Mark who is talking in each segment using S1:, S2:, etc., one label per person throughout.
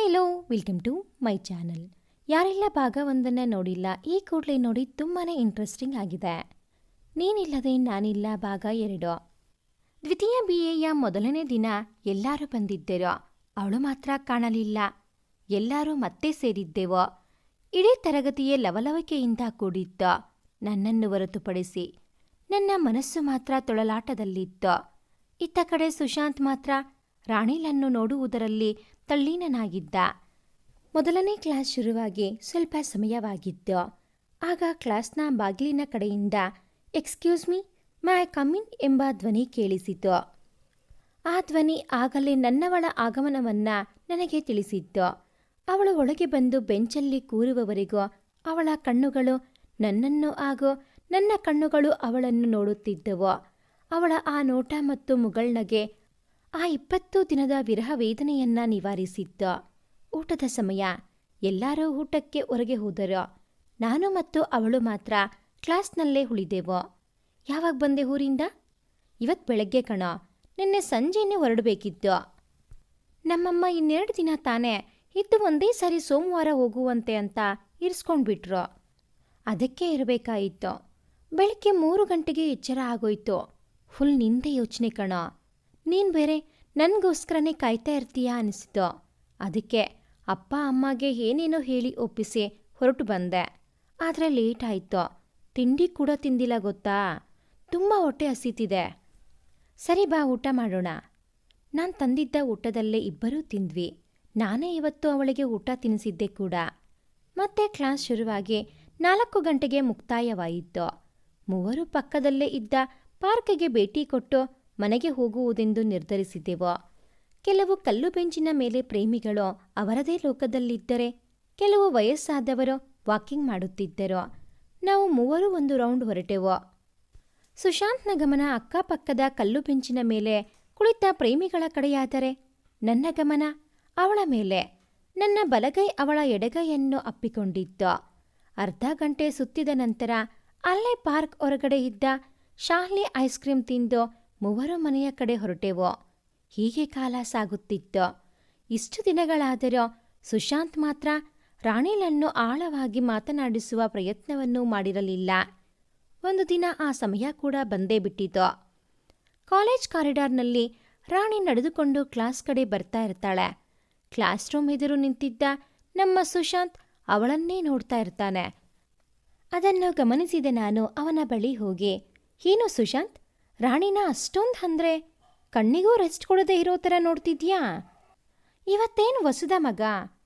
S1: Hi hello welcome to my channel ಯಾರೆಲ್ಲ ಭಾಗ ಒಂದನ್ನು ನೋಡಿಲ್ಲ, ಈ ಕೂಡಲೇ ನೋಡಿ ತುಂಬಾ ಇಂಟ್ರೆಸ್ಟಿಂಗ್ ಆಗಿದೆ. ನೀನಿಲ್ಲದೆ ನಾನಿಲ್ಲ ಭಾಗ ಎರಡು. ದ್ವಿತೀಯ ಬಿ ಎಯ ಮೊದಲನೇ ದಿನ ಎಲ್ಲರೂ ಬಂದಿದ್ದೆರೋ, ಅವಳು ಮಾತ್ರ ಕಾಣಲಿಲ್ಲ. ಎಲ್ಲರೂ ಮತ್ತೆ ಸೇರಿದ್ದೆವೋ, ಇಡೀ ತರಗತಿಯೇ ಲವಲವಿಕೆಯಿಂದ ಕೂಡಿತ್ತು ನನ್ನನ್ನು ಹೊರತುಪಡಿಸಿ ನನ್ನ ಮನಸ್ಸು ಮಾತ್ರ ತೊಳಲಾಟದಲ್ಲಿತ್ತು. ಇತ್ತ ಕಡೆ ಸುಶಾಂತ್ ಮಾತ್ರ ರಾಣಿಲನ್ನು ನೋಡುವುದರಲ್ಲಿ ತಲ್ಲೀನನಾಗಿದ್ದ. ಮೊದಲನೇ ಕ್ಲಾಸ್ ಶುರುವಾಗಿ ಸ್ವಲ್ಪ ಸಮಯವಾಗಿತ್ತು. ಆಗ ಕ್ಲಾಸ್ನ ಬಾಗಿಲಿನ ಕಡೆಯಿಂದ ಎಕ್ಸ್ಕ್ಯೂಸ್ ಮೀ ಮೈ ಕಮಿನ್ ಎಂಬ ಧ್ವನಿ ಕೇಳಿಸಿತು. ಆ ಧ್ವನಿ ಆಗಲೇ ನನ್ನವಳ ಆಗಮನವನ್ನ ನನಗೆ ತಿಳಿಸಿತ್ತು. ಅವಳು ಒಳಗೆ ಬಂದು ಬೆಂಚಲ್ಲಿ ಕೂರುವವರೆಗೂ ಅವಳ ಕಣ್ಣುಗಳು ನನ್ನನ್ನು ಹಾಗೂ ನನ್ನ ಕಣ್ಣುಗಳು ಅವಳನ್ನು ನೋಡುತ್ತಿದ್ದವು. ಅವಳ ಆ ನೋಟ ಮತ್ತು ಮುಗಳ್ನಗೆ ಆ ಇಪ್ಪತ್ತು ದಿನದ ವಿರಹ ವೇದನೆಯನ್ನ ನಿವಾರಿಸಿದ್ದ. ಊಟದ ಸಮಯ. ಎಲ್ಲರೂ ಊಟಕ್ಕೆ ಹೊರಗೆ ಹೋದರು. ನಾನು ಮತ್ತು ಅವಳು ಮಾತ್ರ ಕ್ಲಾಸ್ನಲ್ಲೇ ಉಳಿದೆವು. ಯಾವಾಗ ಬಂದೆ ಊರಿಂದ? ಇವತ್ತು ಬೆಳಗ್ಗೆ ಕಣ. ನಿನ್ನೆ ಸಂಜೆನೇ ಹೊರಡಬೇಕಿತ್ತು. ನಮ್ಮಮ್ಮ ಇನ್ನೆರಡು ದಿನ ತಾನೇ ಇದ್ದು ಒಂದೇ ಸಾರಿ ಸೋಮವಾರ ಹೋಗುವಂತೆ ಅಂತ ಇರಿಸ್ಕೊಂಡ್ಬಿಟ್ರು. ಅದಕ್ಕೆ ಇರಬೇಕಾಯಿತು. ಬೆಳಗ್ಗೆ ಮೂರು ಗಂಟೆಗೆ ಎಚ್ಚರ ಆಗೋಯ್ತು. ಫುಲ್ ನಿಂದೆ ಯೋಚನೆ ಕಣ. ನೀನು ಬೇರೆ ನನಗೋಸ್ಕರನೇ ಕಾಯ್ತಾ ಇರ್ತೀಯಾ ಅನಿಸಿತು ಅದಕ್ಕೆ ಅಪ್ಪ ಅಮ್ಮಗೆ ಏನೇನೋ ಹೇಳಿ ಒಪ್ಪಿಸಿ ಹೊರಟು ಬಂದೆ. ಆದರೆ ಲೇಟ್ ಆಯಿತು. ತಿಂಡಿ ಕೂಡ ತಿಂದಿಲ್ಲ ಗೊತ್ತಾ? ತುಂಬ ಹೊಟ್ಟೆ ಹಸಿತಿದೆ. ಸರಿ ಬಾ, ಊಟ ಮಾಡೋಣ. ನಾನು ತಂದಿದ್ದ ಊಟದಲ್ಲೇ ಇಬ್ಬರೂ ತಿಂದ್ವಿ. ನಾನೇ ಇವತ್ತು ಅವಳಿಗೆ ಊಟ ತಿನ್ನಿಸಿದ್ದೆ ಕೂಡ. ಮತ್ತೆ ಕ್ಲಾಸ್ ಶುರುವಾಗಿ ನಾಲ್ಕು ಗಂಟೆಗೆ ಮುಕ್ತಾಯವಾಯಿತು. ಮೂವರು ಪಕ್ಕದಲ್ಲೇ ಇದ್ದ ಪಾರ್ಕ್ಗೆ ಭೇಟಿ ಕೊಟ್ಟು ಮನೆಗೆ ಹೋಗುವುದೆಂದು ನಿರ್ಧರಿಸಿದೆವು. ಕೆಲವು ಕಲ್ಲು ಬೆಂಚಿನ ಮೇಲೆ ಪ್ರೇಮಿಗಳು ಅವರದೇ ಲೋಕದಲ್ಲಿದ್ದರೆ, ಕೆಲವು ವಯಸ್ಸಾದವರು ವಾಕಿಂಗ್ ಮಾಡುತ್ತಿದ್ದರು. ನಾವು ಮೂವರು ಒಂದು ರೌಂಡ್ ಹೊರಟೆವು. ಸುಶಾಂತ್ನ ಗಮನ ಅಕ್ಕಪಕ್ಕದ ಕಲ್ಲು ಬೆಂಚಿನ ಮೇಲೆ ಕುಳಿತ ಪ್ರೇಮಿಗಳ ಕಡೆಯಾದರೆ, ನನ್ನ ಗಮನ ಅವಳ ಮೇಲೆ. ನನ್ನ ಬಲಗೈ ಅವಳ ಎಡಗೈಯನ್ನು ಅಪ್ಪಿಕೊಂಡಿತ್ತು. ಅರ್ಧ ಗಂಟೆ ಸುತ್ತಿದ ನಂತರ ಅಲ್ಲೇ ಪಾರ್ಕ್ ಹೊರಗಡೆ ಇದ್ದ ಶಾಹ್ಲಿ ಐಸ್ ಕ್ರೀಮ್ ತಿಂದು ಮೂವರು ಮನೆಯ ಕಡೆ ಹೊರಟೆವು. ಹೀಗೆ ಕಾಲ ಸಾಗುತ್ತಿತ್ತು. ಇಷ್ಟು ದಿನಗಳಾದರೂ ಸುಶಾಂತ್ ಮಾತ್ರ ರಾಣಿಲನ್ನು ಆಳವಾಗಿ ಮಾತನಾಡಿಸುವ ಪ್ರಯತ್ನವನ್ನೂ ಮಾಡಿರಲಿಲ್ಲ. ಒಂದು ದಿನ ಆ ಸಮಯ ಕೂಡ ಬಂದೇ ಬಿಟ್ಟಿತು. ಕಾಲೇಜ್ ಕಾರಿಡಾರ್ನಲ್ಲಿ ರಾಣಿ ನಡೆದುಕೊಂಡು ಕ್ಲಾಸ್ ಕಡೆ ಬರ್ತಾ ಇರ್ತಾಳೆ. ಕ್ಲಾಸ್ ರೂಮ್ ಎದುರು ನಿಂತಿದ್ದ ನಮ್ಮ ಸುಶಾಂತ್ ಅವಳನ್ನೇ ನೋಡ್ತಾ ಇರ್ತಾನೆ. ಅದನ್ನು ಗಮನಿಸಿದ ನಾನು ಅವನ ಬಳಿ ಹೋಗಿ. ಏನು ಸುಶಾಂತ್? ರಾಣಿನ ಅಷ್ಟೊಂದು ಅಂದ್ರೆ ಕಣ್ಣಿಗೂ ರೆಸ್ಟ್ ಕೊಡದೆ ಇರೋ ಥರ ನೋಡ್ತಿದ್ಯಾ? ಇವತ್ತೇನು ಹೊಸದ ಮಗ?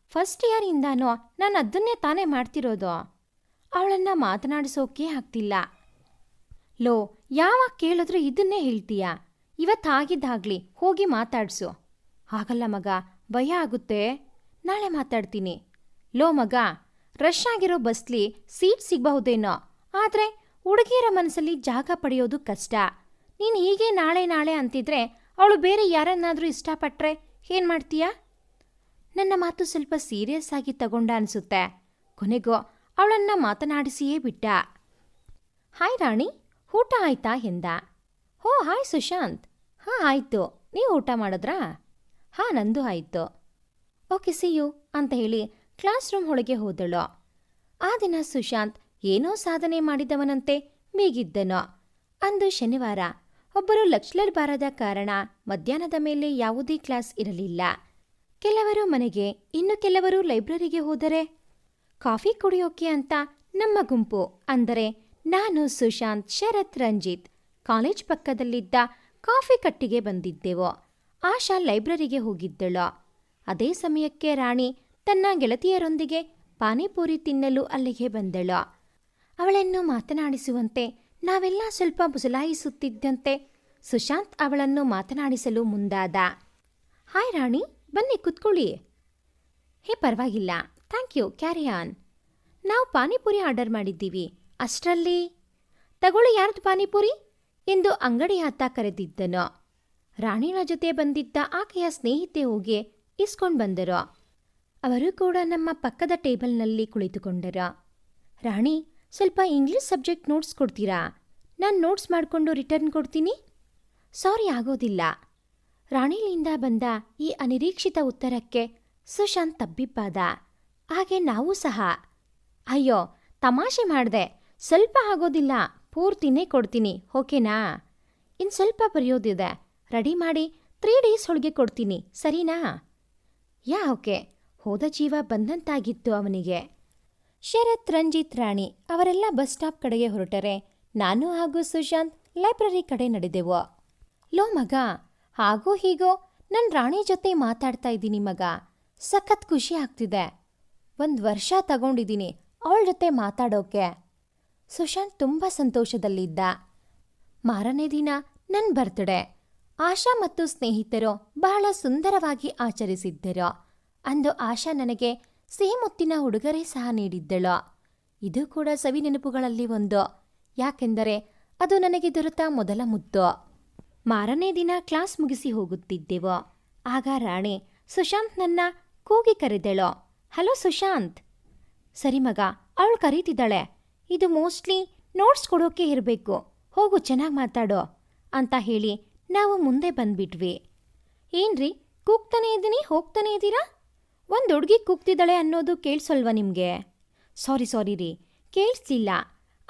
S1: ಫಸ್ಟ್ ಇಯರಿಂದಾನೋ ನಾನು ಅದನ್ನೇ ತಾನೇ ಮಾಡ್ತಿರೋದು. ಅವಳನ್ನು ಮಾತನಾಡಿಸೋಕೆ ಆಗ್ತಿಲ್ಲ. ಲೋ, ಯಾವಾಗ ಕೇಳಿದ್ರೂ ಇದನ್ನೇ ಹೇಳ್ತೀಯಾ? ಇವತ್ತು ಆಗಿದ್ದಾಗ್ಲಿ ಹೋಗಿ ಮಾತಾಡಿಸು. ಆಗಲ್ಲ ಮಗ, ಭಯ ಆಗುತ್ತೆ. ನಾಳೆ ಮಾತಾಡ್ತೀನಿ. ಲೋ ಮಗ ರಶ್ ಆಗಿರೋ ಬಸ್ಲಿ ಸೀಟ್ ಸಿಗಬಹುದೇನೋ? ಆದರೆ ಹುಡುಗಿಯರ ಮನಸ್ಸಲ್ಲಿ ಜಾಗ ಪಡೆಯೋದು ಕಷ್ಟ. ನೀನು ಹೀಗೆ ನಾಳೆ ನಾಳೆ ಅಂತಿದ್ರೆ ಅವಳು ಬೇರೆ ಯಾರನ್ನಾದರೂ ಇಷ್ಟಪಟ್ರೆ ಏನು ಮಾಡ್ತೀಯಾ? ನನ್ನ ಮಾತು ಸ್ವಲ್ಪ ಸೀರಿಯಸ್ ಆಗಿ ತಗೊಂಡ ಅನಿಸುತ್ತೆ. ಕೊನೆಗೂ ಅವಳನ್ನ ಮಾತನಾಡಿಸಿಯೇ ಬಿಟ್ಟ. ಹಾಯ್ ರಾಣಿ, ಊಟ ಆಯ್ತಾ? ಎಂದ. ಹೋ, ಹಾಯ್ ಸುಶಾಂತ್. ಹಾಂ, ಆಯಿತು. ನೀವು ಊಟ ಮಾಡಿದ್ರಾ? ಹಾಂ, ನಂದು ಆಯ್ತು. ಓಕೆ ಸಿಯು ಅಂತ ಹೇಳಿ ಕ್ಲಾಸ್ ರೂಮ್ ಒಳಗೆ ಹೋದಳು. ಆ ದಿನ ಸುಶಾಂತ್ ಏನೋ ಸಾಧನೆ ಮಾಡಿದವನಂತೆ ಬೀಗಿದ್ದನೋ ಅಂದು ಶನಿವಾರ. ಒಬ್ಬರು ಲಕ್ಷ್ಲರ್ ಬಾರದ ಕಾರಣ ಮಧ್ಯಾಹ್ನದ ಮೇಲೆ ಯಾವುದೇ ಕ್ಲಾಸ್ ಇರಲಿಲ್ಲ. ಕೆಲವರು ಮನೆಗೆ, ಇನ್ನು ಕೆಲವರು ಲೈಬ್ರರಿಗೆ ಹೋದರೆ, ಕಾಫಿ ಕುಡಿಯೋಕೆ ಅಂತ ನಮ್ಮ ಗುಂಪು. ಅಂದರೆ ನಾನು ಸುಶಾಂತ್, ಶರತ್, ರಂಜಿತ್ ಕಾಲೇಜ್ ಪಕ್ಕದಲ್ಲಿದ್ದ ಕಾಫಿ ಕಟ್ಟಿಗೆ ಬಂದಿದ್ದೆವು. ಆಶಾ ಲೈಬ್ರರಿಗೆ ಹೋಗಿದ್ದಳು. ಅದೇ ಸಮಯಕ್ಕೆ ರಾಣಿ ತನ್ನ ಗೆಳತಿಯರೊಂದಿಗೆ ಪಾನಿಪೂರಿ ತಿನ್ನಲು ಅಲ್ಲಿಗೆ ಬಂದಳು. ಅವಳನ್ನು ಮಾತನಾಡಿಸುವಂತೆ ನಾವೆಲ್ಲ ಸ್ವಲ್ಪ ಬುಸಲಾಯಿಸುತ್ತಿದ್ದಂತೆ ಸುಶಾಂತ್ ಅವಳನ್ನು ಮಾತನಾಡಿಸಲು ಮುಂದಾದ. ಹಾಯ್ ರಾಣಿ, ಬನ್ನಿ ಕುತ್ಕೊಳ್ಳಿ. ಹೇ, ಪರವಾಗಿಲ್ಲ. Thank you, carry on. ನಾವು ಪಾನಿಪುರಿ ಆರ್ಡರ್ ಮಾಡಿದ್ದೀವಿ. ಅಷ್ಟರಲ್ಲಿ? ತಗೊಳ್ಳಿ, ಯಾರದು ಪಾನಿಪುರಿ? ಎಂದು ಅಂಗಡಿ ಆತ ಕರೆದಿದ್ದನು. ರಾಣಿನ ಜೊತೆ ಬಂದಿದ್ದ ಆಕೆಯ ಸ್ನೇಹಿತೆ ಹೋಗಿ ಇಸ್ಕೊಂಡು ಬಂದರು. ಅವರು ಕೂಡ ನಮ್ಮ ಪಕ್ಕದ ಟೇಬಲ್ನಲ್ಲಿ ಕುಳಿತುಕೊಂಡರು. ರಾಣಿ ಸ್ವಲ್ಪ ಇಂಗ್ಲಿಷ್ ಸಬ್ಜೆಕ್ಟ್ ನೋಟ್ಸ್ ಕೊಡ್ತೀರಾ? ನಾನು ನೋಟ್ಸ್ ಮಾಡಿಕೊಂಡು ರಿಟರ್ನ್ ಕೊಡ್ತೀನಿ. ಸಾರಿ ಆಗೋದಿಲ್ಲ. ರಾಣಿಲಿಂದ ಬಂದ ಈ ಅನಿರೀಕ್ಷಿತ ಉತ್ತರಕ್ಕೆ ಸುಶಾಂತ್ ತಬ್ಬಿಬ್ಬಾದ. ಹಾಗೆ ನಾವು ಸಹ. ಅಯ್ಯೋ, ತಮಾಷೆ ಮಾಡಿದೆ. ಸ್ವಲ್ಪ ಆಗೋದಿಲ್ಲ. ಪೂರ್ತಿನೇ ಕೊಡ್ತೀನಿ. ಓಕೆನಾ? ಇನ್ನು ಸ್ವಲ್ಪ ಬರೆಯೋದಿದೆ. ರೆಡಿ ಮಾಡಿ ತ್ರೀ ಡೇಸ್ ಒಳಗೆ ಕೊಡ್ತೀನಿ. ಸರಿನಾ? Yeah, okay. ಹೋದ ಜೀವ ಬಂದಂತಾಗಿತ್ತು ಅವನಿಗೆ. ಶರತ್ ರಂಜಿತ್ ರಾಣಿ ಅವರೆಲ್ಲ ಬಸ್ ಸ್ಟಾಪ್ ಕಡೆಗೆ ಹೊರಟರೆ. ನಾನು ಹಾಗೂ ಸುಶಾಂತ್ ಲೈಬ್ರರಿ ಕಡೆ ನಡೆದೆವು. ಲೋ ಮಗ, ಹಾಗೋ ಹೀಗೋ ನನ್ನ ರಾಣಿ ಜೊತೆ ಮಾತಾಡ್ತಾ ಇದ್ದೀನಿ ಮಗ. ಸಖತ್ ಖುಷಿ ಆಗ್ತಿದೆ. ಒಂದು ವರ್ಷ ತಗೊಂಡಿದ್ದೀನಿ ಅವಳ ಜೊತೆ ಮಾತಾಡೋಕೆ. ಸುಶಾಂತ್ ತುಂಬ ಸಂತೋಷದಲ್ಲಿದ್ದ. ಮಾರನೇ ದಿನ ನನ್ನ ಬರ್ತ್ಡೇ. ಆಶಾ ಮತ್ತು ಸ್ನೇಹಿತರು ಬಹಳ ಸುಂದರವಾಗಿ ಆಚರಿಸಿದ್ದರು. ಅಂದು ಆಶಾ ನನಗೆ ಸಿಹಿ ಮುತ್ತಿನ ಉಡುಗೊರೆ ಸಹ ನೀಡಿದ್ದಳು. ಇದು ಕೂಡ ಸವಿ ನೆನಪುಗಳಲ್ಲಿ ಒಂದು. ಯಾಕೆಂದರೆ ಅದು ನನಗೆ ದೊರೆತ ಮೊದಲ ಮುದ್ದು ಮಾರನೇ ದಿನ ಕ್ಲಾಸ್ ಮುಗಿಸಿ ಹೋಗುತ್ತಿದ್ದೆವು. ಆಗ ರಾಣಿ ಸುಶಾಂತ್ ನನ್ನ ಕೂಗಿ ಕರೆದಳು. ಹಲೋ ಸುಶಾಂತ್. ಸರಿ ಮಗ, ಅವಳು ಕರೀತಿದ್ದಾಳೆ. ಇದು ಮೋಸ್ಟ್ಲಿ ನೋಟ್ಸ್ ಕೊಡೋಕೆ ಇರಬೇಕು. ಹೋಗು, ಚೆನ್ನಾಗಿ ಮಾತಾಡೋ ಅಂತ ಹೇಳಿ ನಾವು ಮುಂದೆ ಬಂದ್ಬಿಟ್ವಿ. ಏನ್ರಿ, ಕೂಗ್ತಾನೆ ಇದ್ದೀನಿ, ಹೋಗ್ತಾನೆ ಇದ್ದೀರಾ? ಒಂದು ಹುಡುಗಿ ಕೂಗ್ತಿದ್ದಾಳೆ ಅನ್ನೋದು ಕೇಳಿಸಲ್ವ ನಿಮಗೆ? ಸಾರಿ ಸಾರಿ ರೀ. ಕೇಳಿಸ್ಲಿಲ್ಲ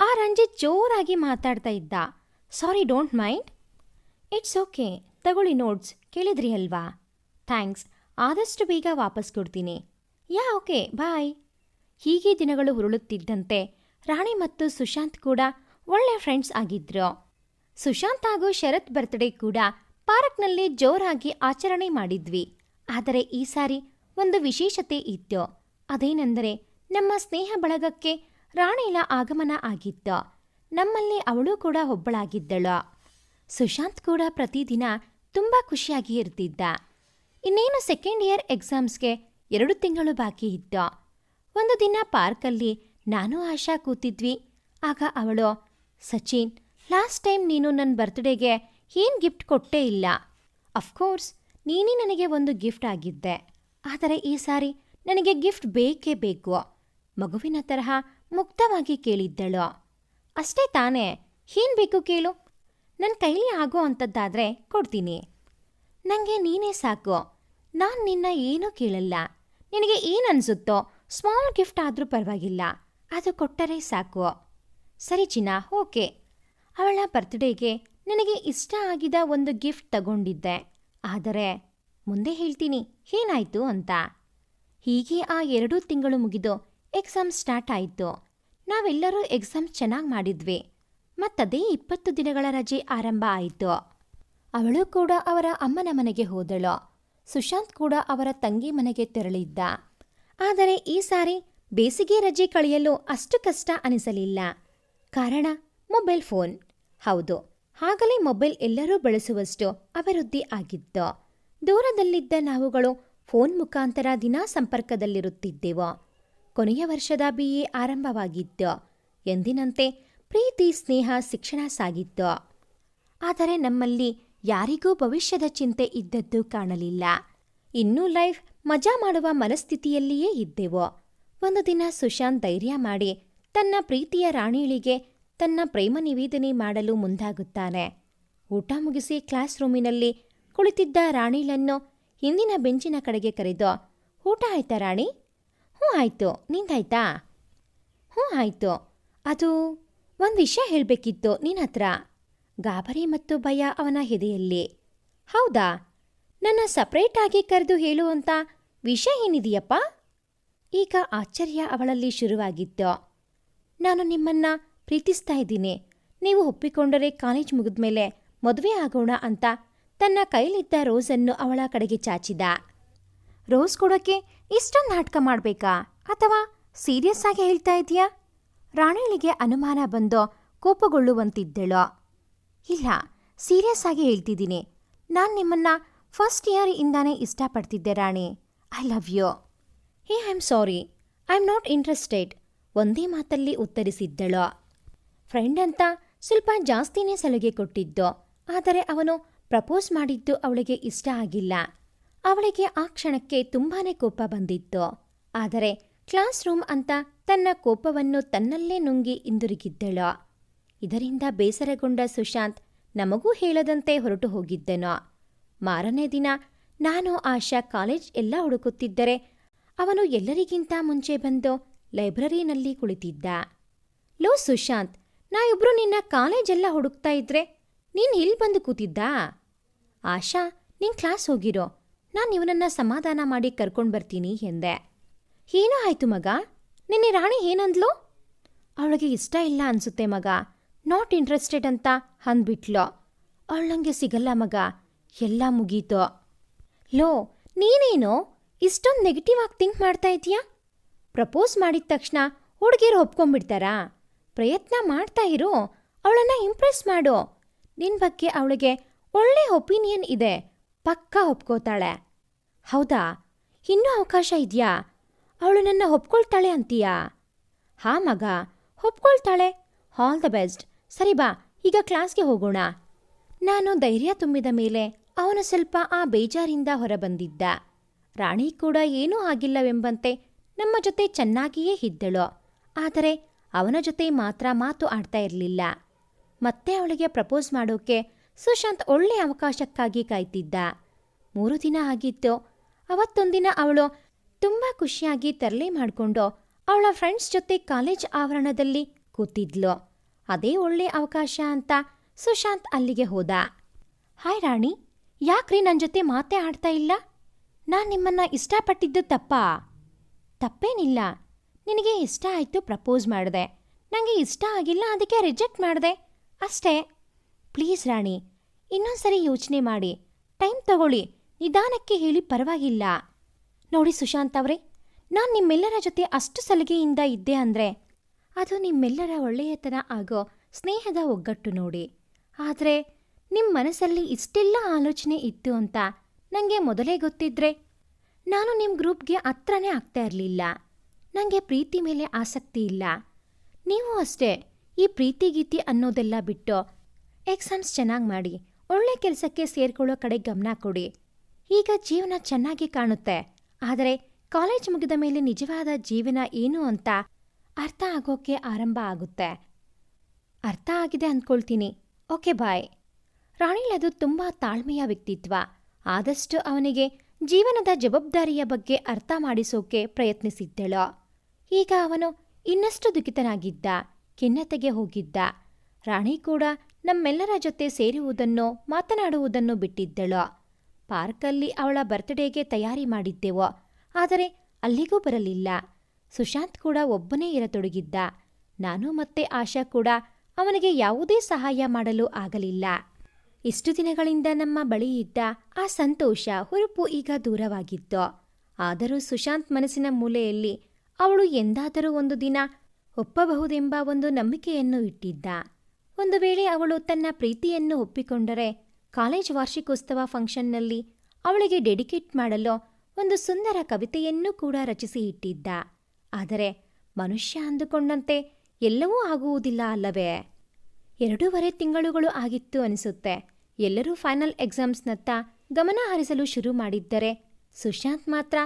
S1: ಆ ರಂಜಿತ್ ಜೋರಾಗಿ ಮಾತಾಡ್ತಾ ಇದ್ದ. Sorry, don't mind. It's okay. ತಗೊಳ್ಳಿ ನೋಟ್ಸ್. ಕೇಳಿದ್ರಿ ಅಲ್ವಾ? ಥ್ಯಾಂಕ್ಸ್. ಆದಷ್ಟು ಬೇಗ ವಾಪಸ್ ಕೊಡ್ತೀನಿ. Yeah, okay. ಬಾಯ್. ಹೀಗೆ ದಿನಗಳು ಉರುಳುತ್ತಿದ್ದಂತೆ ರಾಣಿ ಮತ್ತು ಸುಶಾಂತ್ ಕೂಡ ಒಳ್ಳೆ ಫ್ರೆಂಡ್ಸ್ ಆಗಿದ್ರು. ಸುಶಾಂತ್ ಹಾಗೂ ಶರತ್ ಬರ್ತ್ಡೇ ಕೂಡ ಪಾರ್ಕ್ನಲ್ಲಿ ಜೋರಾಗಿ ಆಚರಣೆ ಮಾಡಿದ್ವಿ. ಆದರೆ ಈ ಸಾರಿ ಒಂದು ವಿಶೇಷತೆ ಇತ್ತು ಅದೇನೆಂದರೆ, ನಮ್ಮ ಸ್ನೇಹ ಬಳಗಕ್ಕೆ ರಾಣಿಲ ಆಗಮನ ಆಗಿತ್ತು. ನಮ್ಮಲ್ಲಿ ಅವಳು ಕೂಡ ಒಬ್ಬಳಾಗಿದ್ದಳು. ಸುಶಾಂತ್ ಕೂಡ ಪ್ರತಿದಿನ ತುಂಬ ಖುಷಿಯಾಗಿ ಇರ್ತಿದ್ದ. ಇನ್ನೇನು ಸೆಕೆಂಡ್ ಇಯರ್ ಎಕ್ಸಾಮ್ಸ್ಗೆ ಎರಡು ತಿಂಗಳು ಬಾಕಿ ಇತ್ತು. ಒಂದು ದಿನ ಪಾರ್ಕಲ್ಲಿ ನಾನು ಆಶಾ ಕೂತಿದ್ವಿ. ಆಗ ಅವಳು, ಸಚಿನ್ ಲಾಸ್ಟ್ ಟೈಮ್ ನೀನು ನನ್ನ ಬರ್ತ್ಡೇಗೆ ಏನು ಗಿಫ್ಟ್ ಕೊಟ್ಟೇ ಇಲ್ಲ. ಅಫ್ಕೋರ್ಸ್ ನೀನೇ ನನಗೆ ಒಂದು ಗಿಫ್ಟ್ ಆಗಿದ್ದೆ. ಆದರೆ ಈ ಸಾರಿ ನನಗೆ ಗಿಫ್ಟ್ ಬೇಕೇ ಬೇಕು. ಮಗುವಿನ ತರಹ ಮುಕ್ತವಾಗಿ ಕೇಳಿದ್ದಳು. ಅಷ್ಟೇ ತಾನೇ, ಏನ್ ಬೇಕು ಕೇಳು. ನನ್ನ ಕೈಲಿ ಆಗೋ ಅಂಥದ್ದಾದ್ರೆ ಕೊಡ್ತೀನಿ. ನನಗೆ ನೀನೇ ಸಾಕು. ನಾನು ನಿನ್ನ ಏನೂ ಕೇಳಲ್ಲ. ನಿನಗೆ ಏನು ಅನಿಸುತ್ತೋ, ಸ್ಮಾಲ್ ಗಿಫ್ಟ್ ಆದರೂ ಪರವಾಗಿಲ್ಲ. ಅದು ಕೊಟ್ಟರೆ ಸಾಕು. ಸರಿ ಚಿನ್ನ, ಓಕೆ. ಅವಳ ಬರ್ತ್ಡೇಗೆ ನನಗೆ ಇಷ್ಟ ಆಗಿದ ಒಂದು ಗಿಫ್ಟ್ ತಗೊಂಡಿದ್ದೆ. ಆದರೆ ಮುಂದೆ ಹೇಳ್ತೀನಿ. ಏನಾಯ್ತು ಅಂತ. ಹೀಗೆ ಆ ಎರಡೂ ತಿಂಗಳು ಮುಗಿದು ಎಕ್ಸಾಮ್ ಸ್ಟಾರ್ಟ್ ಆಯಿತು. ನಾವೆಲ್ಲರೂ ಎಕ್ಸಾಮ್ ಚೆನ್ನಾಗಿ ಮಾಡಿದ್ವಿ. ಮತ್ತದೇ ಇಪ್ಪತ್ತು ದಿನಗಳ ರಜೆ ಆರಂಭ ಆಯಿತು. ಅವಳು ಕೂಡ ಅವರ ಅಮ್ಮನ ಮನೆಗೆ ಹೋದಳು. ಸುಶಾಂತ್ ಕೂಡ ಅವರ ತಂಗಿ ಮನೆಗೆ ತೆರಳಿದ್ದ. ಆದರೆ ಈ ಸಾರಿ ಬೇಸಿಗೆ ರಜೆ ಕಳೆಯಲು ಅಷ್ಟು ಕಷ್ಟ ಅನಿಸಲಿಲ್ಲ. ಕಾರಣ ಮೊಬೈಲ್ ಫೋನ್. ಹೌದು ಆಗಲೇ ಮೊಬೈಲ್ ಎಲ್ಲರೂ ಬಳಸುವಷ್ಟು ಅಭಿವೃದ್ಧಿ ಆಗಿತ್ತು. ದೂರದಲ್ಲಿದ್ದ ನಾವುಗಳು ಫೋನ್ ಮುಖಾಂತರ ದಿನಾ ಸಂಪರ್ಕದಲ್ಲಿರುತ್ತಿದ್ದೆವು. ಕೊನೆಯ ವರ್ಷದ ಬಿ ಎ ಆರಂಭವಾಗಿತ್ತು ಎಂದಿನಂತೆ ಪ್ರೀತಿ, ಸ್ನೇಹ, ಶಿಕ್ಷಣ ಸಾಗಿತ್ತು. ಆದರೆ ನಮ್ಮಲ್ಲಿ ಯಾರಿಗೂ ಭವಿಷ್ಯದ ಚಿಂತೆ ಇದ್ದದ್ದು ಕಾಣಲಿಲ್ಲ. ಇನ್ನೂ ಲೈಫ್ ಮಜಾ ಮಾಡುವ ಮನಸ್ಥಿತಿಯಲ್ಲಿಯೇ ಇದ್ದೆವು. ಒಂದು ದಿನ ಸುಶಾಂತ್ ಧೈರ್ಯ ಮಾಡಿ ತನ್ನ ಪ್ರೀತಿಯ ರಾಣಿಳಿಗೆ ತನ್ನ ಪ್ರೇಮ ನಿವೇದನೆ ಮಾಡಲು ಮುಂದಾಗುತ್ತಾನೆ. ಊಟ ಮುಗಿಸಿ ಕ್ಲಾಸ್ ರೂಮಿನಲ್ಲಿ ಕುಳಿತಿದ್ದ ರಾಣಿಲನ್ನು ಹಿಂದಿನ ಬೆಂಚಿನ ಕಡೆಗೆ ಕರೆದು, ಊಟ ಆಯ್ತಾ ರಾಣಿ? ಹ್ಞೂ ಆಯ್ತು. ನಿಂದಾಯ್ತಾ? ಹ್ಞೂ ಆಯ್ತು. ಅದು ಒಂದು ವಿಷಯ ಹೇಳಬೇಕಿತ್ತು ನಿನ್ನ ಹತ್ರ. ಗಾಬರಿ ಮತ್ತು ಭಯ ಅವನ ಹೆದೆಯಲ್ಲಿ ಹೌದಾ? ನನ್ನ ಸಪ್ರೇಟಾಗಿ ಕರೆದು ಹೇಳುವಂಥ ವಿಷಯ ಏನಿದೆಯಪ್ಪ? ಈಗ ಆಶ್ಚರ್ಯ ಅವಳಲ್ಲಿ ಶುರುವಾಗಿತ್ತು. ನಾನು ನಿಮ್ಮನ್ನ ಪ್ರೀತಿಸ್ತಾ ಇದ್ದೀನಿ. ನೀವು ಒಪ್ಪಿಕೊಂಡರೆ ಕಾಲೇಜ್ ಮುಗಿದ್ಮೇಲೆ ಮದುವೆ ಆಗೋಣ ಅಂತ ತನ್ನ ಕೈಲಿದ್ದ ರೋಸನ್ನು ಅವಳ ಕಡೆಗೆ ಚಾಚಿದ. ರೋಸ್ ಕೊಡೋಕ್ಕೆ ಇಷ್ಟೊಂದು ನಾಟಕ ಮಾಡಬೇಕಾ? ಅಥವಾ ಸೀರಿಯಸ್ ಆಗಿ ಹೇಳ್ತಾ ಇದೆಯಾ ರಾಣಿಳಿಗೆ ಅನುಮಾನ ಬಂದು ಕೋಪಗೊಳ್ಳುವಂತಿದ್ದಳು. ಇಲ್ಲ, ಸೀರಿಯಸ್ ಆಗಿ ಹೇಳ್ತಿದ್ದೀನಿ. ನಾನು ನಿಮ್ಮನ್ನ ಫಸ್ಟ್ ಇಯರ್ ಇಂದಾನೇ ಇಷ್ಟಪಡ್ತಿದ್ದೆ Rani. I love you. Hey, I am sorry. I am not interested. ಒಂದೇ ಮಾತಲ್ಲಿ ಉತ್ತರಿಸಿದ್ದಳು. ಫ್ರೆಂಡ್ ಅಂತ ಸ್ವಲ್ಪ ಜಾಸ್ತಿನೇ ಸಲುಗೆ ಕೊಟ್ಟಿದ್ದು. ಆದರೆ ಅವನು ಪ್ರಪೋಸ್ ಮಾಡಿದ್ದು ಅವಳಿಗೆ ಇಷ್ಟ ಆಗಿಲ್ಲ. ಅವಳಿಗೆ ಆ ಕ್ಷಣಕ್ಕೆ ತುಂಬಾನೇ ಕೋಪ ಬಂದಿತ್ತು. ಆದರೆ ಕ್ಲಾಸ್ ರೂಮ್ ಅಂತ ತನ್ನ ಕೋಪವನ್ನು ತನ್ನಲ್ಲೇ ನುಂಗಿ ಹಿಂದಿರುಗಿದ್ದಳು. ಇದರಿಂದ ಬೇಸರಗೊಂಡ ಸುಶಾಂತ್ ನಮಗೂ ಹೇಳದಂತೆ ಹೊರಟು ಹೋಗಿದ್ದನು. ಮಾರನೇ ದಿನ ನಾನು ಆಶಾ ಕಾಲೇಜ್ ಎಲ್ಲ ಹುಡುಕುತ್ತಿದ್ದರೆ ಅವನು ಎಲ್ಲರಿಗಿಂತ ಮುಂಚೆ ಬಂದು ಲೈಬ್ರರಿನಲ್ಲಿ ಕುಳಿತಿದ್ದ. ಲೋ ಸುಶಾಂತ್, ನಾವಿಬ್ರು ನಿನ್ನ ಕಾಲೇಜೆಲ್ಲ ಹುಡುಕ್ತಾ ಇದ್ರೆ ನೀನು ಇಲ್ಲಿ ಬಂದು ಕೂತಿದ್ದಾ? ಆಶಾ, ನಿನ್ ಕ್ಲಾಸ್ ಹೋಗಿರೋ. ನಾನು ಇವನನ್ನ ಸಮಾಧಾನ ಮಾಡಿ ಕರ್ಕೊಂಡು ಬರ್ತೀನಿ ಎಂದೆ. ಏನೋ ಆಯ್ತು ಮಗ? ನಿನ್ನೆ ರಾಣಿ ಏನಂದ್ಲು? ಅವಳಿಗೆ ಇಷ್ಟ ಇಲ್ಲ ಅನ್ಸುತ್ತೆ ಮಗ. ನಾಟ್ ಇಂಟ್ರೆಸ್ಟೆಡ್ ಅಂತ ಅಂದ್ಬಿಟ್ಲು. ಅವಳಂಗೆ ಸಿಗಲ್ಲ ಮಗ. ಎಲ್ಲ ಮುಗೀತು. ಲೋ, ನೀನೇನು? ಇಷ್ಟೊಂದು ನೆಗೆಟಿವ್ ಆಗಿ ಥಿಂಕ್ ಮಾಡ್ತಾ ಇದೀಯಾ ಪ್ರಪೋಸ್ ಮಾಡಿದ ತಕ್ಷಣ ಹುಡುಗಿರು ಒಪ್ಕೊಂಡ್ಬಿಡ್ತಾರಾ? ಪ್ರಯತ್ನ ಮಾಡ್ತಾ ಇರು. ಅವಳನ್ನ ಇಂಪ್ರೆಸ್ ಮಾಡು. ನಿನ್ನ ಬಗ್ಗೆ ಅವಳಿಗೆ ಒಳ್ಳೆ ಒಪಿನಿಯನ್ ಇದೆ. ಪಕ್ಕಾ ಒಪ್ಕೋತಾಳೆ. ಹೌದಾ? ಇನ್ನೂ ಅವಕಾಶ ಇದೆಯಾ? ಅವಳು ನನ್ನ ಒಪ್ಕೊಳ್ತಾಳೆ ಅಂತೀಯಾ? ಹಾ ಮಗ, ಒಪ್ಕೊಳ್ತಾಳೆ. ಆಲ್ ದ ಬೆಸ್ಟ್ ಸರಿ ಬಾ, ಈಗ ಕ್ಲಾಸ್ಗೆ ಹೋಗೋಣ. ನಾನು ಧೈರ್ಯ ತುಂಬಿದ ಮೇಲೆ ಅವನು ಸ್ವಲ್ಪ ಆ ಬೇಜಾರಿಂದ ಹೊರಬಂದಿದ್ದ. ರಾಣಿ ಕೂಡ ಏನೂ ಆಗಿಲ್ಲವೆಂಬಂತೆ ನಮ್ಮ ಜೊತೆ ಚೆನ್ನಾಗಿಯೇ ಇದ್ದಳು. ಆದರೆ ಅವನ ಜೊತೆ ಮಾತ್ರ ಮಾತು ಆಡ್ತಾ ಇರಲಿಲ್ಲ. ಮತ್ತೆ ಅವಳಿಗೆ ಪ್ರಪೋಸ್ ಮಾಡೋಕೆ ಸುಶಾಂತ್ ಒಳ್ಳೆ ಅವಕಾಶಕ್ಕಾಗಿ ಕಾಯ್ತಿದ್ದ. ಮೂರು ದಿನ ಆಗಿತ್ತು. ಅವತ್ತೊಂದಿನ ಅವಳು ತುಂಬ ಖುಷಿಯಾಗಿ ತರಲೆ ಮಾಡಿಕೊಂಡು ಅವಳ ಫ್ರೆಂಡ್ಸ್ ಜೊತೆ ಕಾಲೇಜ್ ಆವರಣದಲ್ಲಿ ಕೂತಿದ್ಲು. ಅದೇ ಒಳ್ಳೆ ಅವಕಾಶ ಅಂತ ಸುಶಾಂತ್ ಅಲ್ಲಿಗೆ ಹೋದ. ಹಾಯ್ ರಾಣಿ, ಯಾಕ್ರಿ ನನ್ನ ಜೊತೆ ಮಾತೇ ಆಡ್ತಾ ಇಲ್ಲ? ನಾನು ನಿಮ್ಮನ್ನ ಇಷ್ಟಪಟ್ಟಿದ್ದು ತಪ್ಪಾ? ತಪ್ಪೇನಿಲ್ಲ. ನಿನಗೆ ಇಷ್ಟ ಆಯಿತು ಪ್ರಪೋಸ್ ಮಾಡಿದೆ. ನನಗೆ ಇಷ್ಟ ಆಗಿಲ್ಲ, ಅದಕ್ಕೆ ರಿಜೆಕ್ಟ್ ಮಾಡಿದೆ. ಅಷ್ಟೇ. ಪ್ಲೀಸ್ ರಾಣಿ, ಇನ್ನೊಂದ್ಸರಿ ಯೋಚನೆ ಮಾಡಿ. ಟೈಮ್ ತಗೊಳ್ಳಿ. ನಿಧಾನಕ್ಕೆ ಹೇಳಿ ಪರವಾಗಿಲ್ಲ. ನೋಡಿ ಸುಶಾಂತ್ ಅವರೇ, ನಾನು ನಿಮ್ಮೆಲ್ಲರ ಜೊತೆ ಅಷ್ಟು ಸಲಿಗೆಯಿಂದ ಇದ್ದೆ ಅಂದರೆ, ಅದು ನಿಮ್ಮೆಲ್ಲರ ಒಳ್ಳೆಯತನ ಆಗೋ ಸ್ನೇಹದ ಒಗ್ಗಟ್ಟು ನೋಡಿ. ಆದರೆ ನಿಮ್ಮ ಮನಸ್ಸಲ್ಲಿ ಇಷ್ಟೆಲ್ಲ ಆಲೋಚನೆ ಇತ್ತು ಅಂತ ನನಗೆ ಮೊದಲೇ ಗೊತ್ತಿದ್ರೆ, ನಾನು ನಿಮ್ಮ ಗ್ರೂಪ್ಗೆ ಹತ್ರನೇ ಆಗ್ತಾ ಇರಲಿಲ್ಲ. ನನಗೆ ಪ್ರೀತಿ ಮೇಲೆ ಆಸಕ್ತಿ ಇಲ್ಲ. ನೀವು ಅಷ್ಟೇ ಈ ಪ್ರೀತಿ ಗೀತಿ ಅನ್ನೋದೆಲ್ಲ ಬಿಟ್ಟು ಎಕ್ಸಾಮ್ಸ್ ಚೆನ್ನಾಗಿ ಮಾಡಿ, ಒಳ್ಳೆ ಕೆಲಸಕ್ಕೆ ಸೇರ್ಕೊಳ್ಳೋ ಕಡೆ ಗಮನ ಕೊಡಿ. ಈಗ ಜೀವನ ಚೆನ್ನಾಗಿ ಕಾಣುತ್ತೆ. ಆದರೆ ಕಾಲೇಜ್ ಮುಗಿದ ಮೇಲೆ ನಿಜವಾದ ಜೀವನ ಏನು ಅಂತ ಅರ್ಥ ಆಗೋಕೆ ಆರಂಭ ಆಗುತ್ತೆ. ಅರ್ಥ ಆಗಿದೆ ಅಂದ್ಕೊಳ್ತೀನಿ ಓಕೆ, ಬಾಯ್. ರಾಣಿಲದು ತುಂಬ ತಾಳ್ಮೆಯ ವ್ಯಕ್ತಿತ್ವ. ಆದಷ್ಟು ಅವನಿಗೆ ಜೀವನದ ಜವಾಬ್ದಾರಿಯ ಬಗ್ಗೆ ಅರ್ಥ ಮಾಡಿಸೋಕೆ ಪ್ರಯತ್ನಿಸಿದ್ದಳು. ಈಗ ಅವನು ಇನ್ನಷ್ಟು ದುಃಖಿತನಾಗಿದ್ದ, ಖಿನ್ನತೆಗೆ ಹೋಗಿದ್ದ. ರಾಣಿ ಕೂಡ ನಮ್ಮೆಲ್ಲರ ಜೊತೆ ಸೇರುವುದನ್ನು, ಮಾತನಾಡುವುದನ್ನು ಬಿಟ್ಟಿದ್ದಳು. ಪಾರ್ಕಲ್ಲಿ ಅವಳ ಬರ್ತ್ಡೇಗೆ ತಯಾರಿ ಮಾಡಿದ್ದೆವು, ಆದರೆ ಅಲ್ಲಿಗೂ ಬರಲಿಲ್ಲ. ಸುಶಾಂತ್ ಕೂಡ ಒಬ್ಬನೇ ಇರತೊಡಗಿದ್ದ. ನಾನು ಮತ್ತೆ ಆಶಾ ಕೂಡ ಅವನಿಗೆ ಯಾವುದೇ ಸಹಾಯ ಮಾಡಲು ಆಗಲಿಲ್ಲ. ಇಷ್ಟು ದಿನಗಳಿಂದ ನಮ್ಮ ಬಳಿ ಇದ್ದ ಆ ಸಂತೋಷ ಹುರುಪು ಈಗ ದೂರವಾಗಿತ್ತು. ಆದರೂ ಸುಶಾಂತ್ ಮನಸ್ಸಿನ ಮೂಲೆಯಲ್ಲಿ ಅವಳು ಎಂದಾದರೂ ಒಂದು ದಿನ ಒಪ್ಪಬಹುದೆಂಬ ಒಂದು ನಂಬಿಕೆಯನ್ನು ಇಟ್ಟಿದ್ದ. ಒಂದು ವೇಳೆ ಅವಳು ತನ್ನ ಪ್ರೀತಿಯನ್ನು ಒಪ್ಪಿಕೊಂಡರೆ ಕಾಲೇಜ್ ವಾರ್ಷಿಕೋತ್ಸವ ಫಂಕ್ಷನ್ನಲ್ಲಿ ಅವಳಿಗೆ ಡೆಡಿಕೇಟ್ ಮಾಡಲು ಒಂದು ಸುಂದರ ಕವಿತೆಯನ್ನೂ ಕೂಡ ರಚಿಸಿ ಇಟ್ಟಿದ್ದ. ಆದರೆ ಮನುಷ್ಯ ಅಂದುಕೊಂಡಂತೆ ಎಲ್ಲವೂ ಆಗುವುದಿಲ್ಲ ಅಲ್ಲವೇ? ಎರಡೂವರೆ ತಿಂಗಳುಗಳು ಆಗಿತ್ತು ಅನಿಸುತ್ತೆ. ಎಲ್ಲರೂ ಫೈನಲ್ ಎಕ್ಸಾಮ್ಸ್ನತ್ತ ಗಮನ ಹರಿಸಲು ಶುರು ಮಾಡಿದ್ದರೆ ಸುಶಾಂತ್ ಮಾತ್ರ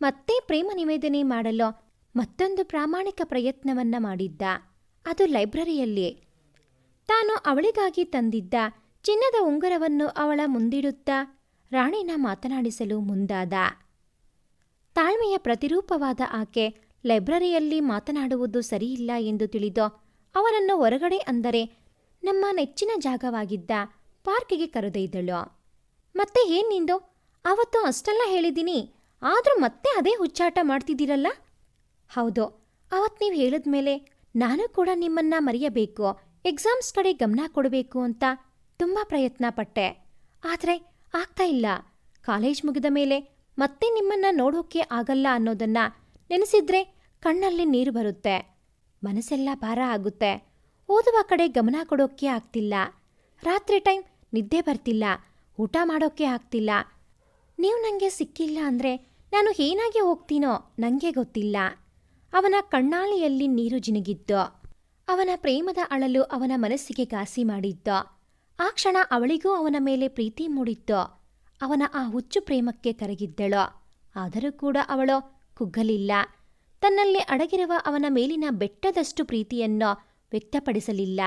S1: ಮತ್ತೆ ಪ್ರೇಮ ನಿವೇದನೆ ಮಾಡಲು ಮತ್ತೊಂದು ಪ್ರಾಮಾಣಿಕ ಪ್ರಯತ್ನವನ್ನ ಮಾಡಿದ್ದ. ಅದು ಲೈಬ್ರರಿಯಲ್ಲಿ ತಾನು ಅವಳಿಗಾಗಿ ತಂದಿದ್ದ ಚಿನ್ನದ ಉಂಗರವನ್ನು ಅವಳ ಮುಂದಿಡುತ್ತಾ ರಾಣಿನ ಮಾತನಾಡಿಸಲು ಮುಂದಾದ. ತಾಳ್ಮೆಯ ಪ್ರತಿರೂಪವಾದ ಆಕೆ ಲೈಬ್ರರಿಯಲ್ಲಿ ಮಾತನಾಡುವುದು ಸರಿಯಿಲ್ಲ ಎಂದು ತಿಳಿದೋ ಅವರನ್ನು ಹೊರಗಡೆ ಅಂದರೆ ನಮ್ಮ ನೆಚ್ಚಿನ ಜಾಗವಾಗಿದ್ದ ಪಾರ್ಕಿಗೆ ಕರೆದೊಯ್ದಳು. ಮತ್ತೆ ಏನ್ ನಿಂದು? ಅವತ್ತು ಅಷ್ಟೆಲ್ಲ ಹೇಳಿದ್ದೀನಿ, ಆದರೂ ಮತ್ತೆ ಅದೇ ಹುಚ್ಚಾಟ ಮಾಡ್ತಿದ್ದೀರಲ್ಲ? ಹೌದು ಅವತ್ತು ನೀವು ಹೇಳಿದ್ಮೇಲೆ ನಾನು ಕೂಡ ನಿಮ್ಮನ್ನ ಮರೆಯಬೇಕು ಎಕ್ಸಾಮ್ಸ್ ಕಡೆ ಗಮನ ಕೊಡಬೇಕು ಅಂತ ತುಂಬ ಪ್ರಯತ್ನ ಪಟ್ಟೆ. ಆದರೆ ಆಗ್ತಾ ಇಲ್ಲ. ಕಾಲೇಜ್ ಮುಗಿದ ಮೇಲೆ ಮತ್ತೆ ನಿಮ್ಮನ್ನ ನೋಡೋಕೆ ಆಗಲ್ಲ ಅನ್ನೋದನ್ನ ನೆನೆಸಿದ್ರೆ ಕಣ್ಣಲ್ಲಿ ನೀರು ಬರುತ್ತೆ. ಮನಸ್ಸೆಲ್ಲ ಭಾರ ಆಗುತ್ತೆ. ಓದುವ ಕಡೆ ಗಮನ ಕೊಡೋಕೆ ಆಗ್ತಿಲ್ಲ. ರಾತ್ರಿ ಟೈಮ್ ನಿದ್ದೆ ಬರ್ತಿಲ್ಲ. ಊಟ ಮಾಡೋಕೆ ಆಗ್ತಿಲ್ಲ. ನೀವು ನನಗೆ ಸಿಕ್ಕಿಲ್ಲ ಅಂದರೆ ನಾನು ಏನಾಗಿ ಹೋಗ್ತೀನೋ ನನಗೆ ಗೊತ್ತಿಲ್ಲ. ಅವನ ಕಣ್ಣಾಳಿಯಲ್ಲಿ ನೀರು ಜಿನುಗಿದ್ದು ಅವನ ಪ್ರೇಮದ ಅಳಲು ಅವನ ಮನಸ್ಸಿಗೆ ಘಾಸಿ ಮಾಡಿದ್ದ. ಆ ಕ್ಷಣ ಅವಳಿಗೂ ಅವನ ಮೇಲೆ ಪ್ರೀತಿ ಮೂಡಿದ್ದ. ಅವನ ಆ ಹುಚ್ಚು ಪ್ರೇಮಕ್ಕೆ ಕರಗಿದ್ದಳು. ಆದರೂ ಕೂಡ ಅವಳು ಕುಗ್ಗಲಿಲ್ಲ. ತನ್ನಲ್ಲಿ ಅಡಗಿರುವ ಅವನ ಮೇಲಿನ ಬೆಟ್ಟದಷ್ಟು ಪ್ರೀತಿಯನ್ನು ವ್ಯಕ್ತಪಡಿಸಲಿಲ್ಲ.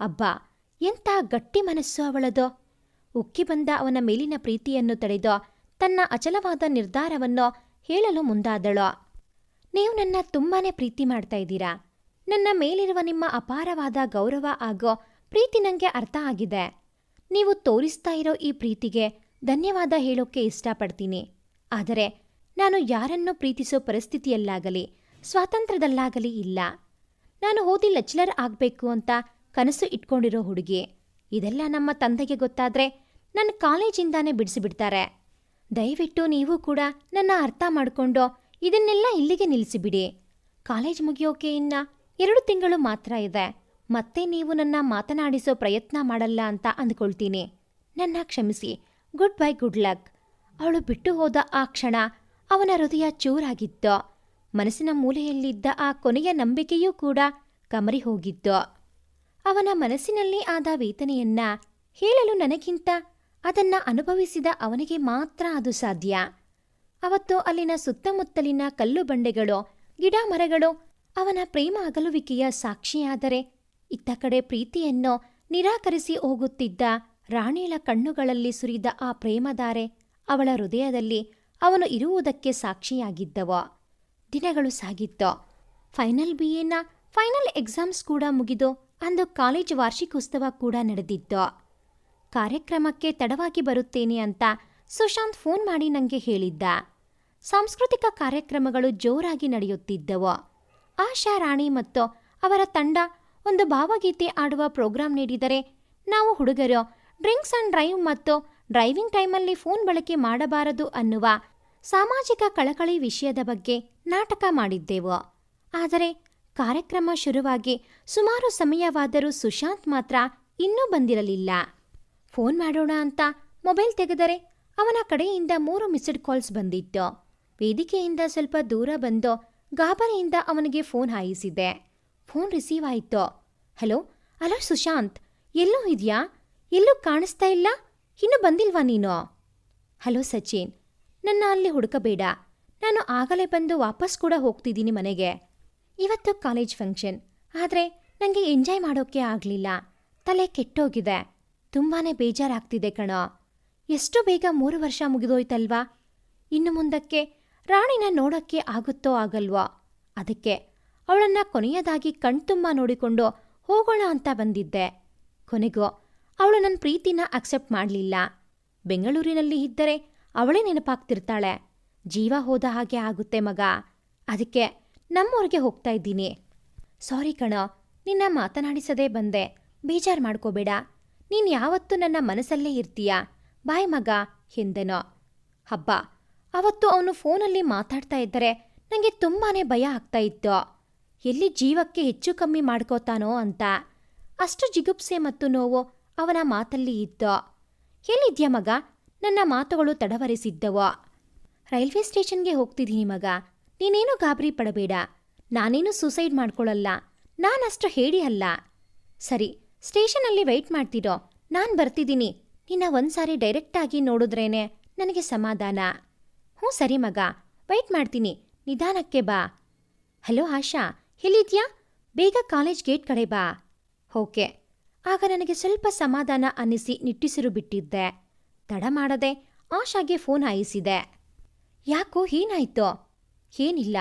S1: ಅಬ್ಬಾ, ಎಂಥ ಗಟ್ಟಿ ಮನಸ್ಸು ಅವಳದು. ಉಕ್ಕಿ ಬಂದ ಅವನ ಮೇಲಿನ ಪ್ರೀತಿಯನ್ನು ತಡೆದು ತನ್ನ ಅಚಲವಾದ ನಿರ್ಧಾರವನ್ನು ಹೇಳಲು ಮುಂದಾದಳು. ನೀವು ನನ್ನ ತುಂಬಾನೇ ಪ್ರೀತಿ ಮಾಡ್ತಾ ಇದ್ದೀರಾ? ನನ್ನ ಮೇಲಿರುವ ನಿಮ್ಮ ಅಪಾರವಾದ ಗೌರವ ಆಗೋ ಪ್ರೀತಿ ನನಗೆ ಅರ್ಥ ಆಗಿದೆ. ನೀವು ತೋರಿಸ್ತಾ ಇರೋ ಈ ಪ್ರೀತಿಗೆ ಧನ್ಯವಾದ ಹೇಳೋಕ್ಕೆ ಇಷ್ಟಪಡ್ತೀನಿ. ಆದರೆ ನಾನು ಯಾರನ್ನು ಪ್ರೀತಿಸೋ ಪರಿಸ್ಥಿತಿಯಲ್ಲಾಗಲಿ, ಸ್ವಾತಂತ್ರ್ಯದಲ್ಲಾಗಲಿ ಇಲ್ಲ. ನಾನು ಓದಿ ಲೆಕ್ಚರರ್ ಆಗಬೇಕು ಅಂತ ಕನಸು ಇಟ್ಕೊಂಡಿರೋ ಹುಡುಗಿ. ಇದೆಲ್ಲ ನಮ್ಮ ತಂದೆಗೆ ಗೊತ್ತಾದ್ರೆ ನನ್ನ ಕಾಲೇಜಿಂದಾನೇ ಬಿಡಿಸಿಬಿಡ್ತಾರೆ. ದಯವಿಟ್ಟು ನೀವು ಕೂಡ ನನ್ನ ಅರ್ಥ ಮಾಡಿಕೊಂಡು ಇದನ್ನೆಲ್ಲ ಇಲ್ಲಿಗೆ ನಿಲ್ಲಿಸಿಬಿಡಿ. ಕಾಲೇಜ್ ಮುಗಿಯೋಕೆ ಇನ್ನ ಎರಡು ತಿಂಗಳು ಮಾತ್ರ ಇದೆ. ಮತ್ತೆ ನೀವು ನನ್ನ ಮಾತನಾಡಿಸೋ ಪ್ರಯತ್ನ ಮಾಡಲ್ಲ ಅಂತ ಅಂದ್ಕೊಳ್ತೀನಿ. ನನ್ನ ಕ್ಷಮಿಸಿ. Goodbye, good luck. ಅವಳು ಬಿಟ್ಟು ಹೋದ ಆ ಕ್ಷಣ ಅವನ ಹೃದಯ ಚೂರಾಗಿತ್ತು. ಮನಸ್ಸಿನ ಮೂಲೆಯಲ್ಲಿದ್ದ ಆ ಕೊನೆಯ ನಂಬಿಕೆಯೂ ಕೂಡ ಕಮರಿ ಹೋಗಿತ್ತು. ಅವನ ಮನಸ್ಸಿನಲ್ಲಿ ಆದ ವೇತನೆಯನ್ನ ಹೇಳಲು ನನಗಿಂತ ಅದನ್ನ ಅನುಭವಿಸಿದ ಅವನಿಗೆ ಮಾತ್ರ ಅದು ಸಾಧ್ಯ. ಅವತ್ತು ಅಲ್ಲಿನ ಸುತ್ತಮುತ್ತಲಿನ ಕಲ್ಲು ಬಂಡೆಗಳು ಗಿಡ ಮರಗಳು ಅವನ ಪ್ರೇಮ ಅಗಲುವಿಕೆಯ ಸಾಕ್ಷಿಯಾದರೆ ಇತ್ತ ಕಡೆ ಪ್ರೀತಿಯನ್ನು ನಿರಾಕರಿಸಿ ಹೋಗುತ್ತಿದ್ದ ರಾಣಿಳ ಕಣ್ಣುಗಳಲ್ಲಿ ಸುರಿದ ಆ ಪ್ರೇಮಧಾರೆ ಅವಳ ಹೃದಯದಲ್ಲಿ ಅವನು ಇರುವುದಕ್ಕೆ ಸಾಕ್ಷಿಯಾಗಿದ್ದವು. ದಿನಗಳು ಸಾಗಿತ್ತು. ಫೈನಲ್ ಬಿ ಎನ ಫೈನಲ್ ಎಕ್ಸಾಮ್ಸ್ ಕೂಡ ಮುಗಿದು ಅಂದು ಕಾಲೇಜ್ ವಾರ್ಷಿಕೋತ್ಸವ ಕೂಡ ನಡೆದಿದ್ದ ಕಾರ್ಯಕ್ರಮಕ್ಕೆ ತಡವಾಗಿ ಬರುತ್ತೇನೆ ಅಂತ ಸುಶಾಂತ್ ಫೋನ್ ಮಾಡಿ ನನಗೆ ಹೇಳಿದ್ದ. ಸಾಂಸ್ಕೃತಿಕ ಕಾರ್ಯಕ್ರಮಗಳು ಜೋರಾಗಿ ನಡೆಯುತ್ತಿದ್ದವು. ಆಶಾ ರಾಣಿ ಮತ್ತು ಅವರ ತಂಡ ಒಂದು ಭಾವಗೀತೆ ಆಡುವ ಪ್ರೋಗ್ರಾಂ ನೀಡಿದರೆ ನಾವು ಹುಡುಗರು ಡ್ರಿಂಕ್ಸ್ ಅಂಡ್ ಡ್ರೈವ್ ಮತ್ತು ಡ್ರೈವಿಂಗ್ ಟೈಮಲ್ಲಿ ಫೋನ್ ಬಳಕೆ ಮಾಡಬಾರದು ಅನ್ನುವ ಸಾಮಾಜಿಕ ಕಳಕಳಿ ವಿಷಯದ ಬಗ್ಗೆ ನಾಟಕ ಮಾಡಿದ್ದೆವು. ಆದರೆ ಕಾರ್ಯಕ್ರಮ ಶುರುವಾಗಿ ಸುಮಾರು ಸಮಯವಾದರೂ ಸುಶಾಂತ್ ಮಾತ್ರ ಇನ್ನೂ ಬಂದಿರಲಿಲ್ಲ. ಫೋನ್ ಮಾಡೋಣ ಅಂತ ಮೊಬೈಲ್ ತೆಗೆದರೆ ಅವನ ಕಡೆಯಿಂದ ಮೂರು ಮಿಸ್ಡ್ ಕಾಲ್ಸ್ ಬಂದಿತ್ತು. ವೇದಿಕೆಯಿಂದ ಸ್ವಲ್ಪ ದೂರ ಬಂದು ಗಾಬರಿಯಿಂದ ಅವನಿಗೆ ಫೋನ್ ಹಾಯಿಸಿದ್ದೆ. ಫೋನ್ ರಿಸೀವ್ ಆಯಿತು. ಹಲೋ ಹಲೋ ಸುಶಾಂತ್, ಎಲ್ಲೂ ಇದೆಯಾ? ಎಲ್ಲೂ ಕಾಣಿಸ್ತಾ ಇಲ್ಲ? ಇನ್ನೂ ಬಂದಿಲ್ವಾ ನೀನು? ಹಲೋ ಸಚಿನ್, ನನ್ನ ಅಲ್ಲಿ ಹುಡುಕಬೇಡ. ನಾನು ಆಗಲೇ ಬಂದು ವಾಪಸ್ ಕೂಡ ಹೋಗ್ತಿದ್ದೀನಿ ಮನೆಗೆ. ಇವತ್ತು ಕಾಲೇಜ್ ಫಂಕ್ಷನ್. ಆದರೆ ನನಗೆ ಎಂಜಾಯ್ ಮಾಡೋಕ್ಕೆ ಆಗಲಿಲ್ಲ. ತಲೆ ಕೆಟ್ಟೋಗಿದೆ. ತುಂಬಾ ಬೇಜಾರಾಗ್ತಿದೆ ಕಣೋ. ಎಷ್ಟು ಬೇಗ ಮೂರು ವರ್ಷ ಮುಗಿದೋಯ್ತಲ್ವಾ? ಇನ್ನು ಮುಂದಕ್ಕೆ ರಾಣಿನ ನೋಡೋಕ್ಕೆ ಆಗುತ್ತೋ ಆಗಲ್ವಾ? ಅದಕ್ಕೆ ಅವಳನ್ನ ಕೊನೆಯದಾಗಿ ಕಣ್ತುಂಬ ನೋಡಿಕೊಂಡು ಹೋಗೋಣ ಅಂತ ಬಂದಿದ್ದೆ. ಕೊನೆಗೂ ಅವಳು ನನ್ನ ಪ್ರೀತಿನ ಅಕ್ಸೆಪ್ಟ್ ಮಾಡಲಿಲ್ಲ. ಬೆಂಗಳೂರಿನಲ್ಲಿ ಇದ್ದರೆ ಅವಳೇ ನೆನಪಾಗ್ತಿರ್ತಾಳೆ. ಜೀವ ಹೋದ ಹಾಗೆ ಆಗುತ್ತೆ ಮಗ. ಅದಕ್ಕೆ ನಮ್ಮೂರಿಗೆ ಹೋಗ್ತಾ ಇದ್ದೀನಿ. ಸಾರಿ ಕಣ, ನಿನ್ನ ಮಾತನಾಡಿಸದೇ ಬಂದೆ. ಬೇಜಾರು ಮಾಡ್ಕೋಬೇಡ. ನೀನು ಯಾವತ್ತೂ ನನ್ನ ಮನಸ್ಸಲ್ಲೇ ಇರ್ತೀಯ? ಬಾಯ್ ಮಗ, ಎಂದೆನೋ. ಹಬ್ಬ. ಅವತ್ತು ಅವನು ಫೋನಲ್ಲಿ ಮಾತಾಡ್ತಾ ಇದ್ದರೆ ನನಗೆ ತುಂಬಾನೇ ಭಯ ಆಗ್ತಾ ಇತ್ತು. ಎಲ್ಲಿ ಜೀವಕ್ಕೆ ಹೆಚ್ಚು ಕಮ್ಮಿ ಮಾಡ್ಕೋತಾನೋ ಅಂತ. ಅಷ್ಟು ಜಿಗುಪ್ಸೆ ಮತ್ತು ನೋವು ಅವನ ಮಾತಲ್ಲಿ ಇತ್ತು. ಎಲ್ಲಿದ್ಯಾ ಮಗ? ನನ್ನ ಮಾತುಗಳು ತಡವರಿಸಿದ್ದವು. ರೈಲ್ವೆ ಸ್ಟೇಷನ್ಗೆ ಹೋಗ್ತಿದ್ದೀನಿ ಮಗ. ನೀನೇನು ಗಾಬರಿ ಪಡಬೇಡ. ನಾನೇನು ಸೂಸೈಡ್ ಮಾಡ್ಕೊಳ್ಳಲ್ಲ. ನಾನಷ್ಟು ಹೇಳಿ ಅಲ್ಲ. ಸರಿ ಸ್ಟೇಷನಲ್ಲಿ ವೆಯ್ಟ್ ಮಾಡ್ತಿರೋ. ನಾನು ಬರ್ತಿದ್ದೀನಿ. ನಿನ್ನ ಒಂದ್ಸಾರಿ ಡೈರೆಕ್ಟಾಗಿ ನೋಡಿದ್ರೇನೆ ನನಗೆ ಸಮಾಧಾನ. ಹ್ಞೂ ಸರಿ ಮಗ. ವೆಯ್ಟ್ ಮಾಡ್ತೀನಿ. ನಿಧಾನಕ್ಕೆ ಬಾ. ಹಲೋ ಆಶಾ, ಎಲ್ಲಿದ್ಯಾ? ಬೇಗ ಕಾಲೇಜ್ ಗೇಟ್ ಕಡೆ ಬಾ. ಓಕೆ. ಆಗ ನನಗೆ ಸ್ವಲ್ಪ ಸಮಾಧಾನ ಅನ್ನಿಸಿ ನಿಟ್ಟಿಸಿರು ಬಿಟ್ಟಿದ್ದೆ. ತಡ ಮಾಡದೆ ಆಶಾಗೆ ಫೋನ್ ಹಾಯಿಸಿದೆ. ಯಾಕೋ ಏನಾಯ್ತು? ಏನಿಲ್ಲ.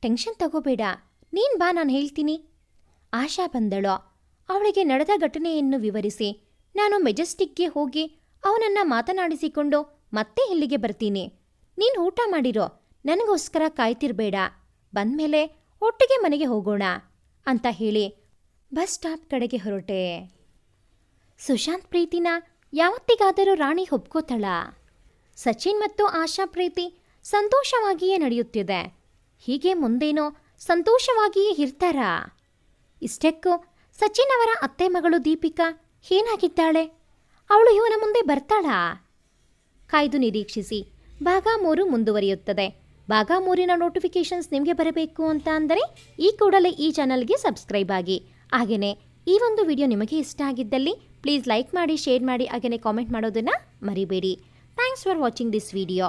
S1: ಟೆನ್ಷನ್ ತಗೋಬೇಡ. ನೀನ್ ಬಾ, ನಾನು ಹೇಳ್ತೀನಿ. ಆಶಾ ಬಂದಳು. ಅವಳಿಗೆ ನಡೆದ ಘಟನೆಯನ್ನು ವಿವರಿಸಿ, ನಾನು ಮೆಜೆಸ್ಟಿಕ್ಗೆ ಹೋಗಿ ಅವನನ್ನ ಮಾತನಾಡಿಸಿಕೊಂಡು ಮತ್ತೆ ಇಲ್ಲಿಗೆ ಬರ್ತೀನಿ? ನೀನು ಊಟ ಮಾಡಿರೋ, ನನಗೋಸ್ಕರ ಕಾಯ್ತಿರ್ಬೇಡ. ಬಂದ್ಮೇಲೆ ಒಟ್ಟಿಗೆ ಮನೆಗೆ ಹೋಗೋಣ, ಅಂತ ಹೇಳಿ ಬಸ್ ಸ್ಟಾಪ್ ಕಡೆಗೆ ಹೊರಟೆ. ಸುಶಾಂತ್ ಪ್ರೀತಿನ ಯಾವತ್ತಿಗಾದರೂ ರಾಣಿ ಒಪ್ಕೋತಾಳ ಸಚಿನ್ ಮತ್ತು ಆಶಾ ಪ್ರೀತಿ ಸಂತೋಷವಾಗಿಯೇ ನಡೆಯುತ್ತಿದೆ. ಹೀಗೆ ಮುಂದೇನೋ ಸಂತೋಷವಾಗಿಯೇ ಇರ್ತಾರಾ? ಇಷ್ಟಕ್ಕೂ ಸಚಿನ್ ಅವರ ಅತ್ತೆ ಮಗಳು ದೀಪಿಕಾ ಏನಾಗಿದ್ದಾಳೆ? ಅವಳು ಇವನ ಮುಂದೆ ಬರ್ತಾಳಾ? ಕಾಯ್ದು ನಿರೀಕ್ಷಿಸಿ ಭಾಗ ಮೂರು ಮುಂದುವರಿಯುತ್ತದೆ. ಭಾಗ ಮೂರಿನ ನೋಟಿಫಿಕೇಶನ್ಸ್ ನಿಮಗೆ ಬರಬೇಕು ಅಂತ ಅಂದರೆ ಈ ಕೂಡಲೇ ಈ ಚಾನಲ್ಗೆ ಸಬ್ಸ್ಕ್ರೈಬ್ ಆಗಿ. ಹಾಗೆಯೇ ಈ ಒಂದು ವಿಡಿಯೋ ನಿಮಗೆ ಇಷ್ಟ ಆಗಿದ್ದಲ್ಲಿ ಪ್ಲೀಸ್ ಲೈಕ್ ಮಾಡಿ ಶೇರ್ ಮಾಡಿ ಹಾಗೆಯೇ ಕಾಮೆಂಟ್ ಮಾಡೋದನ್ನು ಮರಿಬೇಡಿ. Thanks for watching this video